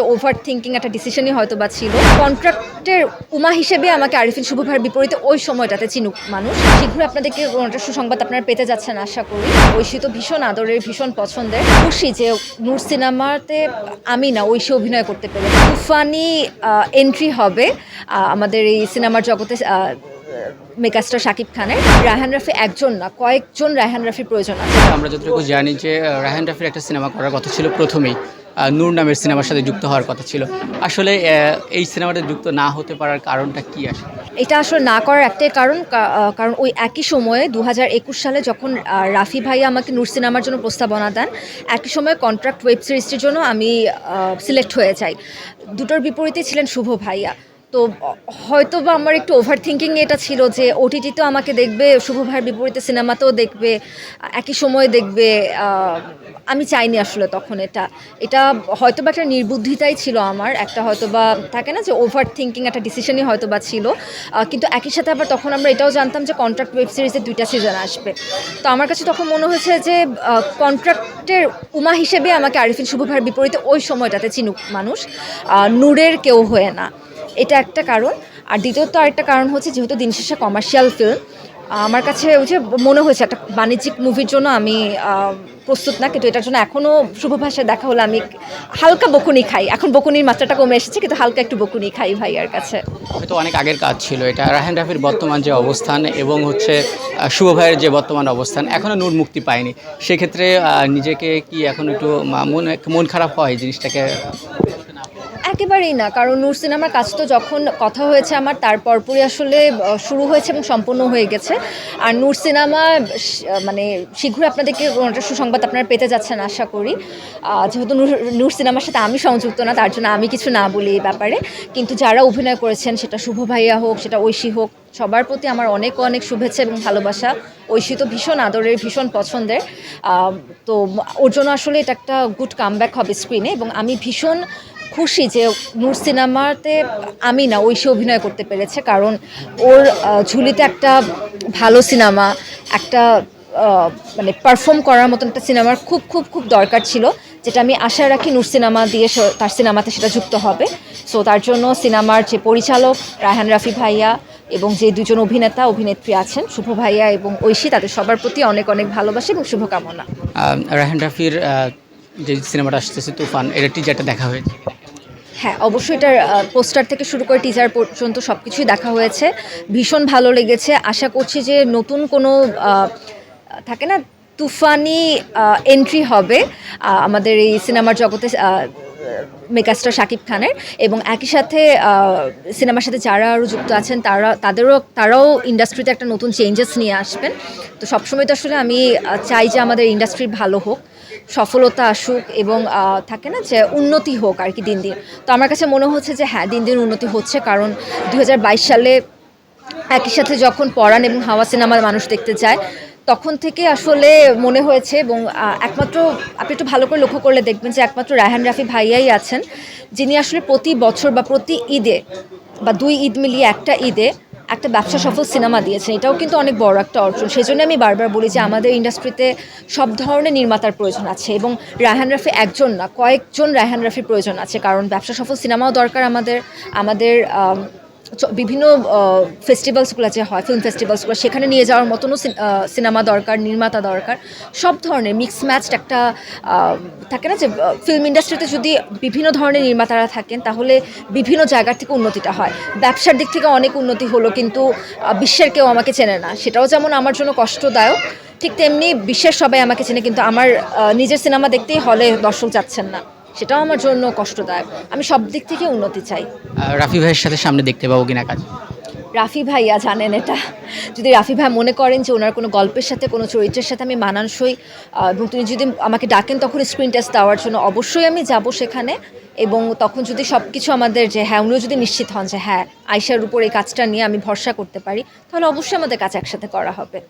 Over thinking একটা ডিসিশনই হয়তো বা ছিল। কন্ট্রাক্টের উমা হিসেবে আমাকে আরিফিন শুভ বিপরীতে ওই সময়টাতে চিনুক মানুষ। শীঘ্রই আপনাদেরকে কোনো একটা সুসংবাদ আপনারা পেতে যাচ্ছেন আশা করি। ঐশী তো ভীষণ আদরের, ভীষণ পছন্দের। খুশি যে নূর সিনেমাতে আমি না, ঐশী অভিনয় করতে পেরে। তুফানি এন্ট্রি হবে আমাদের এই সিনেমার জগতে মেকাস্টার শাকিব খানের। রায়হান রাফি একজন না, কয়েকজন রায়হান রাফির প্রয়োজন আছে। আমরা যতটুকু জানি যে রায়হান রাফির একটা সিনেমা করার কথা ছিল প্রথমেই। নূর নামের সিনেমার সাথে যুক্ত হওয়ার কথা ছিল। আসলে এই সিনেমাটা যুক্ত না হতে পারার কারণটা কি আসলে? এটা আসলে না করার একটাই কারণ কারণ ওই একই সময়ে দু হাজার একুশ সালে যখন রাফি ভাই আমাকে নূর সিনেমার জন্য প্রস্তাবনা দেন, একই সময়ে কন্ট্রাক্ট ওয়েব সিরিজটির জন্য আমি সিলেক্ট হয়ে যাই। দুটোর বিপরীতে ছিলেন শুভ ভাইয়া। তো হয়তো বা আমার একটু ওভার থিঙ্কিং এটা ছিল যে ওটিটিতেও আমাকে দেখবে, শুভ ভাইয়ের বিপরীতে সিনেমাতেও দেখবে, একই সময়ে দেখবে আমি চাইনি আসলে তখন এটা। এটা হয়তো বা একটা নির্বুদ্ধিতাই ছিল আমার, একটা হয়তো বা থাকে না যে ওভার থিঙ্কিং একটা ডিসিশনই হয়তো বা ছিল কিন্তু একই সাথে আবার তখন আমরা এটাও জানতাম যে কন্ট্রাক্ট ওয়েব সিরিজে দুইটা সিজন আসবে। তো আমার কাছে তখন মনে হয়েছে যে কন্ট্রাক্টের উমা হিসেবে আমাকে আরিফিন শুভ ভাইয়ের বিপরীতে ওই সময়টাতে চিনুক মানুষ নূরের কেউ হয়ে না। এটা একটা কারণ। আর দ্বিতীয়ত আরেকটা কারণ হচ্ছে যেহেতু দিন শেষে কমার্শিয়াল ফিল্ম আমার কাছে ওই যে মনে হয়েছে একটা বাণিজ্যিক মুভির জন্য আমি প্রস্তুত না, কিন্তু এটার জন্য এখনও শুভ ভাষায় দেখা হলে আমি হালকা বকুনি খাই। এখন বকুনির মাত্রাটা কমে এসেছে, কিন্তু হালকা একটু বকুনি খাই ভাইয়ার কাছে। হয়তো অনেক আগের কাজ ছিল এটা। রায়হান রাফির বর্তমান যে অবস্থান এবং হচ্ছে শুভ ভাইয়ের যে বর্তমান অবস্থান এখনও নূর মুক্তি পায়নি। সেক্ষেত্রে নিজেকে কি এখন একটু মন মন খারাপ হয় জিনিসটাকে? একেবারেই না, কারণ নূর সিনেমার কাজ তো যখন কথা হয়েছে আমার, তার পরপরই আসলে শুরু হয়েছে এবং সম্পূর্ণ হয়ে গেছে। আর নূর সিনেমা মানে শীঘ্রই আপনাদেরকে কোনো একটা সুসংবাদ আপনারা পেতে যাচ্ছেন আশা করি। যেহেতু নূর নূর সিনেমার সাথে আমি সংযুক্ত না, তার জন্য আমি কিছু না বলি এই ব্যাপারে। কিন্তু যারা অভিনয় করেছেন, সেটা শুভ ভাইয়া হোক, সেটা ঐশী হোক, সবার প্রতি আমার অনেক অনেক শুভেচ্ছা এবং ভালোবাসা। ঐশী তো ভীষণ আদরের, ভীষণ পছন্দের। তো ওর জন্য আসলে এটা একটা গুড কামব্যাক হবে স্ক্রিনে এবং আমি ভীষণ খুশি যে নূর সিনেমাতে আমি না ঐশী অভিনয় করতে পেরেছে, কারণ ওর ঝুলিতে একটা ভালো সিনেমা, একটা মানে পারফর্ম করার মতন একটা সিনেমার খুব খুব খুব দরকার ছিল, যেটা আমি আশা রাখি নূর সিনেমা দিয়ে তার সিনেমাতে সেটা যুক্ত হবে। সো তার জন্য সিনেমার যে পরিচালক রায়হান রাফি ভাইয়া এবং যে দুজন অভিনেতা, অভিনেত্রী আছেন, শুভ ভাইয়া এবং ঐশী, তাদের সবার প্রতি অনেক অনেক ভালোবাসা এবং শুভকামনা। রায়হান রাফির যে সিনেমাটা আসতেছে তুফান এটা টিজারটা দেখা হয়েছে। হ্যাঁ অবশ্যই এটার পোস্টার থেকে শুরু করে টিজার পর্যন্ত সব কিছুই দেখা হয়েছে। ভীষণ ভালো লেগেছে। আশা করছি যে নতুন কোনো থাকে না, তুফানি এন্ট্রি হবে আমাদের এই সিনেমার জগতে মেগাস্টার শাকিব খানের এবং একই সাথে সিনেমার সাথে যারা আরও যুক্ত আছেন, তারা, তাদেরও, তারাও ইন্ডাস্ট্রিতে একটা নতুন চেঞ্জেস নিয়ে আসবেন। তো সবসময় তো আসলে আমি চাই যে আমাদের ইন্ডাস্ট্রি ভালো হোক, সফলতা আসুক এবং থাকে না যে উন্নতি হোক আর কি দিন দিন। তো আমার কাছে মনে হচ্ছে যে হ্যাঁ দিন দিন উন্নতি হচ্ছে কারণ দু হাজার বাইশ সালে একই সাথে যখন পরাণ এবং হাওয়া সিনেমার মানুষ দেখতে যায় তখন থেকে আসলে মনে হয়েছে এবং একমাত্র আপনি একটু ভালো করে লক্ষ্য করলে দেখবেন যে একমাত্র রায়হান রাফি ভাইয়াই আছেন, যিনি আসলে প্রতি বছর বা প্রতি ঈদে বা দুই ঈদ মিলিয়ে একটা ঈদে একটা ব্যবসা সফল সিনেমা দিয়েছেন। এটাও কিন্তু অনেক বড় একটা অর্জন। সেই জন্য আমি বারবার বলি যে আমাদের ইন্ডাস্ট্রিতে সব ধরনের নির্মাতার প্রয়োজন আছে এবং রায়হান রাফি একজন না, কয়েকজন রায়হান রাফির প্রয়োজন আছে। কারণ ব্যবসা সফল সিনেমাও দরকার আমাদের আমাদের বিভিন্ন ফেস্টিভ্যালসগুলো যে হয় ফিল্ম ফেস্টিভ্যালসগুলো সেখানে নিয়ে যাওয়ার মতনও সিন- সিনেমা দরকার, নির্মাতা দরকার। সব ধরনের মিক্স ম্যাচড একটা থাকে না যে ফিল্ম ইন্ডাস্ট্রিতে যদি বিভিন্ন ধরনের নির্মাতারা থাকেন, তাহলে বিভিন্ন জায়গার থেকে উন্নতিটা হয়। ব্যবসার দিক থেকে অনেক উন্নতি হলো, কিন্তু বিশ্বের কেউ আমাকে চেনে না। সেটাও যেমন আমার জন্য কষ্টদায়ক, ঠিক তেমনি বিশ্বের সবাই আমাকে চেনে, কিন্তু আমার নিজের সিনেমা দেখতেই হলে দর্শক যাচ্ছেন না। সেটাও আমার জন্য কষ্টদায়ক। আমি সব দিক থেকে উন্নতি চাই। রাফি ভাইয়ের সাথে সামনে দেখতে পাবো কিনা কাজ? রাফি ভাইয়া জানেন এটা। যদি রাফি ভাই মনে করেন যে ওনার কোনো গল্পের সাথে কোনো চরিত্রের সাথে আমি মানানসই এবং তিনি যদি আমাকে ডাকেন তখন স্ক্রিন টেস্ট দেওয়ার জন্য অবশ্যই আমি যাব সেখানে। এবং তখন যদি সব কিছু আমাদের যে হ্যাঁ উনিও যদি নিশ্চিত হন যে হ্যাঁ আয়সার উপর এই কাজটা নিয়ে আমি ভরসা করতে পারি তাহলে অবশ্যই আমাদের কাজ একসাথে করা হবে।